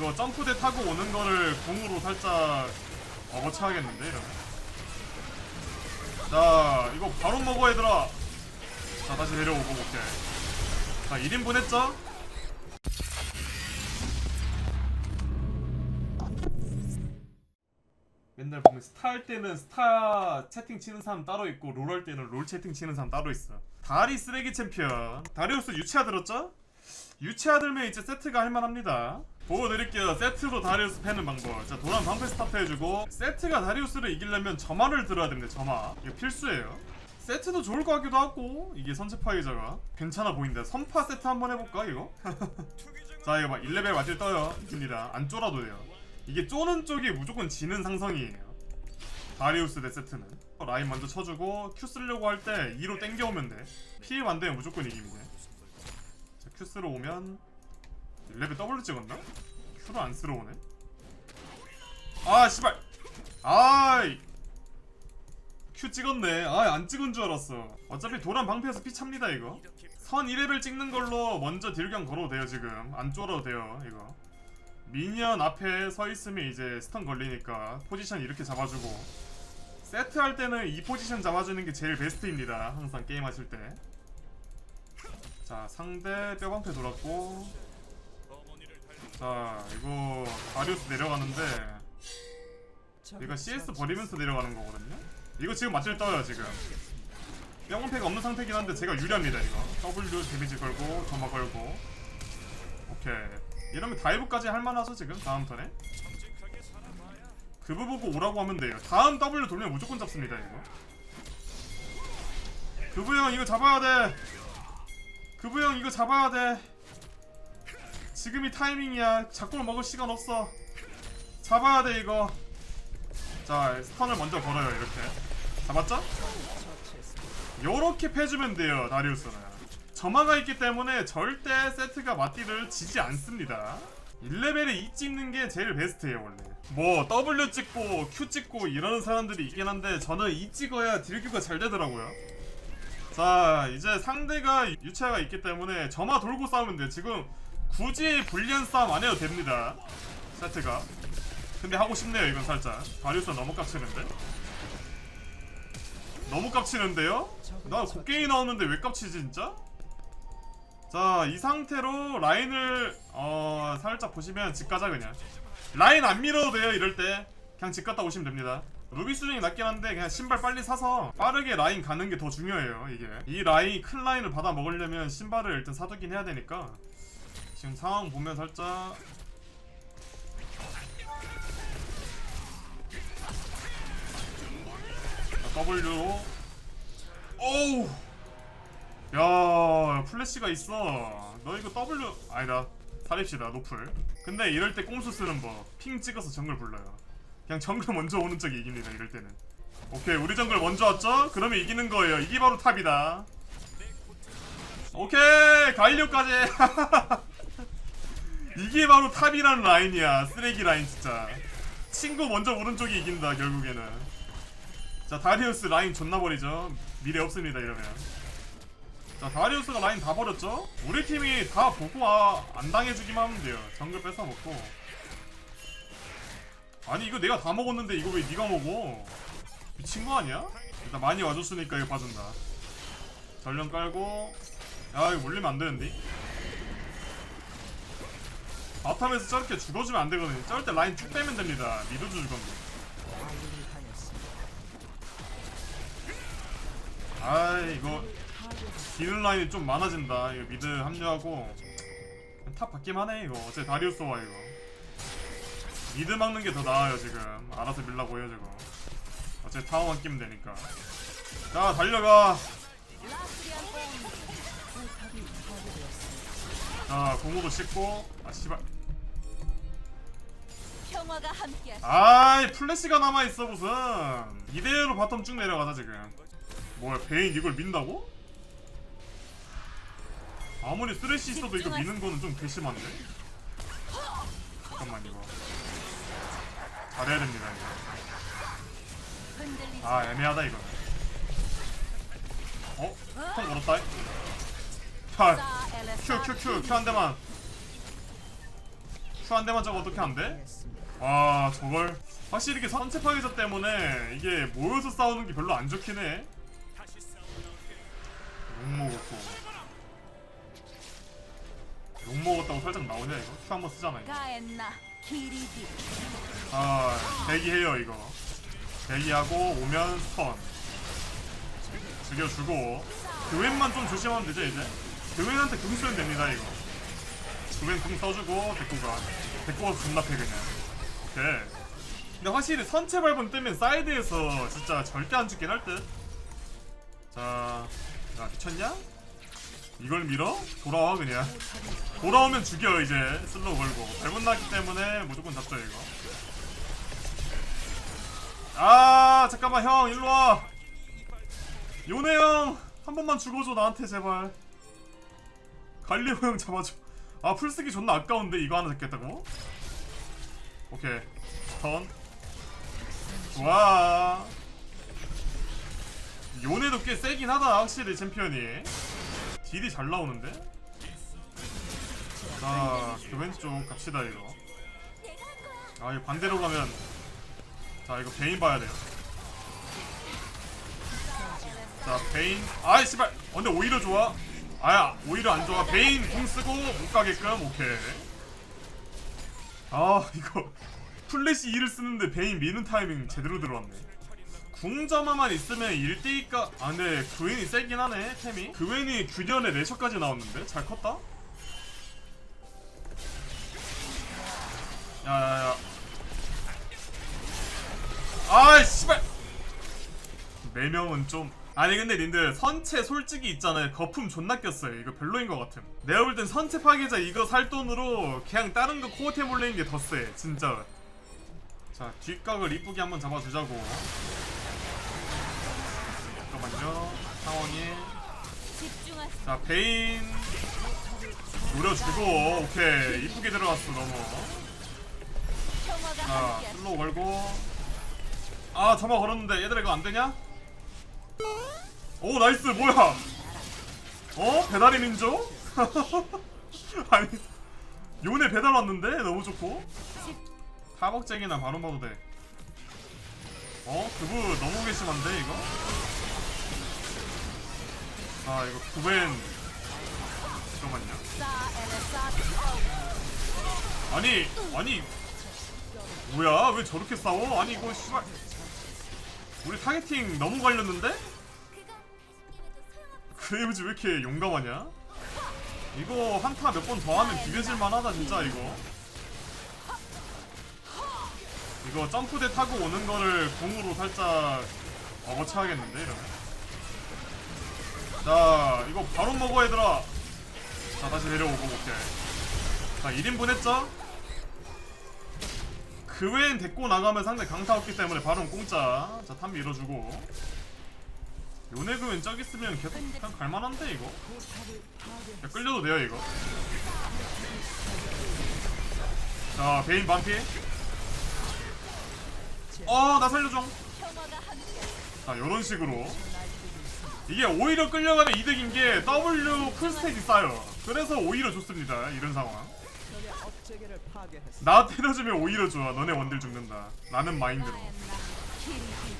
이거 점프대 타고 오는 거를 공으로 살짝 어거차하겠는데 이러면? 자 이거 바로 먹어 얘들아. 자 다시 내려오고 오케이. 자 1인분 했죠? 맨날 보면 스타 할 때는 스타 채팅 치는 사람 따로 있고 롤 할 때는 롤 채팅 치는 사람 따로 있어. 다리 쓰레기 챔피언. 다리우스 유치아 들었죠? 유치아 들면 이제 세트가 할만합니다 보여드릴게요. 세트로 다리우스 패는 방법. 자 도란 방패 스타트 해주고 세트가 다리우스를 이기려면 점화를 들어야 됩니다 점화. 이거 필수예요. 세트도 좋을 것 같기도 하고 이게 선체 파이저가. 괜찮아 보인다. 선파 세트 한번 해볼까 이거? 자 이거 막 1레벨 맞을 떠요 이깁니다 안 쫄아도 돼요. 이게 쪼는 쪽이 무조건 지는 상성이에요. 다리우스 대 세트는. 라인 먼저 쳐주고 Q 쓰려고 할 때 2로 땡겨오면 돼. 피해 안 되면 무조건 이깁니다. 자 Q 쓰러 오면 1 레벨 W 찍었나? Q를 안 쓰러 오네. 아 씨발. 아이. Q 찍었네. 아안 찍은 줄 알았어. 어차피 도란 방패에서 피 찹니다 이거. 선 1레벨 찍는 걸로 먼저 딜경 걸어도 돼요 지금. 안 쫄아도 돼요 이거. 미니언 앞에 서 있으면 이제 스턴 걸리니까 포지션 이렇게 잡아주고. 세트 할 때는 이 포지션 잡아주는 게 제일 베스트입니다 항상 게임 하실 때자 상대 뼈방패 돌았고 자 이거 바리우스 내려가는데 이거 CS 버리면서 내려가는 거거든요? 이거 지금 맞을 떠요 지금. 뼈방패가 없는 상태긴 한데 제가 유리합니다 이거. W 데미지 걸고 점화 걸고. 오케이. 이러면 다이브까지 할만하죠 지금 다음 턴에? 그부 보고 오라고 하면 돼요. 다음 W 돌면 무조건 잡습니다 이거. 그부 형 이거 잡아야 돼. 그부 형 이거 잡아야 돼 지금이 타이밍이야. 작골 먹을 시간 없어. 잡아야 돼 이거. 자 스턴을 먼저 걸어요 이렇게. 잡았죠? 요렇게 패주면 돼요 다리우스는. 점화가 있기 때문에 절대 세트가 맞디를 지지 않습니다. 1레벨에 E 찍는 게 제일 베스트예요 원래. 뭐 W 찍고 Q 찍고 이러는 사람들이 있긴 한데 저는 E 찍어야 딜규가 잘 되더라고요. 자 이제 상대가 유체가 있기 때문에 점화 돌고 싸우면 돼요. 지금 굳이 불리한 싸움 안 해도 됩니다. 세트가. 근데 하고 싶네요 이건 살짝. 다리우스 너무 깝치는데. 너무 깝치는데요? 나 곡괭이 나오는데 왜 깝치지 진짜? 자 이 상태로 라인을 어 살짝 보시면 집 가자 그냥. 라인 안 밀어도 돼요 이럴 때. 그냥 집 갔다 오시면 됩니다. 루비 수준이 낮긴 한데 그냥 신발 빨리 사서 빠르게 라인 가는 게 더 중요해요 이게. 이 라인 큰 라인을 받아 먹으려면 신발을 일단 사두긴 해야 되니까 지금 상황 보면 살짝 자, W로 오우! 야 플래시가 있어. 너 이거 W. 아니다. 살립시다 노플. 근데 이럴 때 꼼수 쓰는 법핑 찍어서 정글 불러요. 그냥 정글 먼저 오는 쪽이 이깁니다 이럴 때는. 오케이 우리 정글 먼저 왔죠? 그러면 이기는 거예요. 이게 바로 탑이다. 오케이 갈리오까지 이게 바로 탑이라는 라인이야. 쓰레기 라인 진짜. 친구 먼저 오른쪽이 이긴다 결국에는. 자 다리우스 라인 존나 버리죠. 미래 없습니다 이러면. 자 다리우스가 라인 다 버렸죠? 우리 팀이 다 보고 아, 안 당해주기만 하면 돼요. 정글 뺏어먹고. 아니 이거 내가 다 먹었는데 이거 왜 네가 먹어? 미친 거 아니야? 일단 많이 와줬으니까 이거 봐준다. 전령 깔고. 야 이거 물리면 안 되는데 바텀에서 저렇게 죽어주면 안 되거든요. 저럴 때 라인 쭉 빼면 됩니다. 미드 줄 건데 아 이거 기는 라인이 좀 많아진다. 이거 미드 합류하고 탑 받기만 해 이거. 어째 다리우스 와 이거. 미드 막는 게 더 나아요 지금. 알아서 밀라고 해요 저거. 어째 타워만 끼면 되니까. 자 달려가 자 공으로 씻고 아 씨발 평화가 함께 아이 플래시가 남아있어 무슨 이대로 바텀 쭉 내려가자 지금 뭐야 베인 이걸 민다고? 아무리 쓰레쉬 있어도 이거 미는 거는 좀 괘씸한데? 잠깐만 이거 잘해야 됩니다 이거 아 애매하다 이거 어? 통 걸었다 자 마. 엘레사 큐 큐 큐 큐 한 대만 큐 한 대만 저거 어떻게 안 돼? 와 저걸 확실히 이게 선체 파괴자 때문에 이게 모여서 싸우는 게 별로 안 좋긴 해. 욕 먹었고 욕 먹었다고 살짝 나오냐 이거? 큐 한 번 쓰잖아 이거. 아 대기해요 이거. 대기하고 오면 스턴 죽여주고 교웬만 좀 조심하면 되죠 이제. 교웬한테 궁 쓰면 됩니다 이거. 교웬 궁 써주고 데코가 데코가 존나 패 그냥. 오케이. 근데 확실히 선체 밟은 뜨면 사이드에서 진짜 절대 안 죽긴 할 듯. 자, 야 미쳤냐? 이걸 밀어? 돌아와 그냥. 돌아오면 죽여 이제 슬로우 걸고 밟은 나기 때문에 무조건 잡죠 이거. 아 잠깐만 형 일로 와. 요네 형 한 번만 죽어줘 나한테 제발. 갈리오 형 잡아줘. 아 풀쓰기 존나 아까운데 이거 하나 잡겠다고? 오케이. 턴. 좋아. 요네도 꽤 세긴 하다 확실히 챔피언이. 딜이 잘 나오는데? 자그 왼쪽 갑시다 이거. 아 이거 반대로 가면 자 이거 베인 봐야 돼요. 자 베인. 아이 씨발. 어, 근데 오히려 좋아 아야 오히려 안 좋아. 베인 궁 쓰고 못 가게끔 오케이. 아 이거 플래시 2를 쓰는데 베인 미는 타이밍 제대로 들어왔네. 궁점화만 있으면 1대2가 아 근데 그웬이 세긴 하네 템이. 그웬이 균열에 내셔까지 나왔는데? 잘 컸다? 야야야. 아이 씨발! 4명은 좀 아니 근데 님들 선체 솔직히 있잖아요. 거품 존나 꼈어요. 이거 별로인 것 같음. 내가 볼 땐 선체 파괴자 이거 살 돈으로 그냥 다른 거 코어템 올리는 게 더세 진짜. 자 뒷각을 이쁘게 한번 잡아주자고. 잠깐만요. 상황이. 자 베인. 노려주고. 오케이. 이쁘게 들어갔어 너무. 자 슬로우 걸고. 아 점화 걸었는데 얘들아 이거 안되냐? 오 나이스 뭐야 어? 배달의 민족? 아니 요네 배달 왔는데 너무 좋고 타박쟁이나 바로 봐도 돼 어? 그부 너무 괘씸한데 이거? 아 이거 구벤 잠깐만요 아니 아니 뭐야 왜 저렇게 싸워? 아니 이거 씨발 우리 타겟팅 너무 갈렸는데? 그레이브즈 왜 이렇게 용감하냐? 이거 한타 몇 번 더 하면 비벼질 만 하다 진짜 이거 이거 점프대 타고 오는 거를 공으로 살짝 업어쳐야겠는데 이러면 자 이거 바로 먹어 얘들아 자 다시 내려오고 오케이 자 1인분 했죠? 그 외엔 데리고 나가면 상대 강타 없기 때문에 바로 공짜. 자탑 밀어주고. 요네 그 외엔 적 있으면 계속 그냥 갈만한데 이거? 야, 끌려도 돼요 이거. 자 베인 반피. 어나 살려줘. 자 요런 식으로. 이게 오히려 끌려가면 이득인 게 W 풀스택이 쌓여 그래서 오히려 좋습니다 이런 상황. 나 때려주면 오히려 좋아. 너네 원딜 죽는다. 라는 마인드로.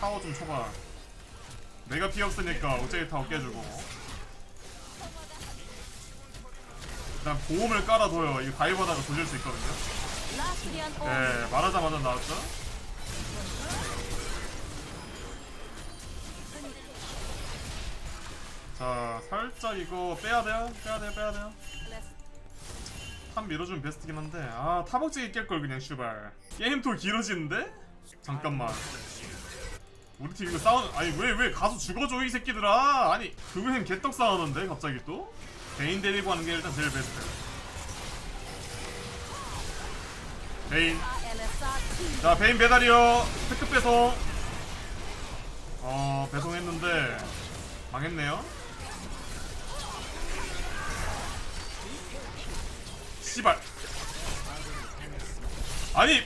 타워 좀 쳐봐. 내가 피 없으니까 옥제이 타워 깨주고. 일단 보험을 깔아둬요. 이거 다이버다가 조질 수 있거든요. 네 말하자마자 나왔죠? 자 살짝 이거 빼야 돼요? 빼야 돼요? 빼야 돼요 탑 밀어주면 베스트긴 한데 아 타박지기 깰걸 그냥 슈발. 게임도 길어지는데? 잠깐만. 우리 팀 이거 싸우 아니 왜 왜 가서 죽어줘 이 새끼들아? 아니 그웬 개떡 싸우는데 갑자기 또? 베인 데리고 하는 게 일단 제일 베스트. 베인. 자 베인 배달이요. 특급 배송. 어 배송했는데 망했네요 씨발. 아니.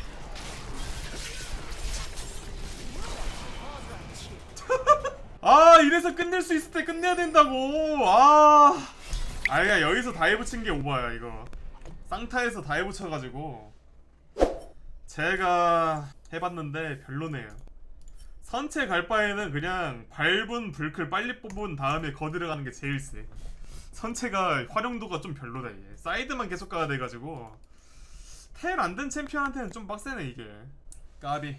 아 이래서 끝낼 수 있을 때 끝내야 된다고. 아. 아야 여기서 다이브 친 게 오버야 이거. 쌍타에서 다이브 쳐가지고. 제가 해봤는데 별로네요. 선체 갈 바에는 그냥 밟은 불클 빨리 뽑은 다음에 거들어 가는 게 제일 세. 선체가 활용도가 좀 별로다 이게. 사이드만 계속 가야 돼가지고 텔안든 챔피언한테는 좀 빡세네 이게. 까비.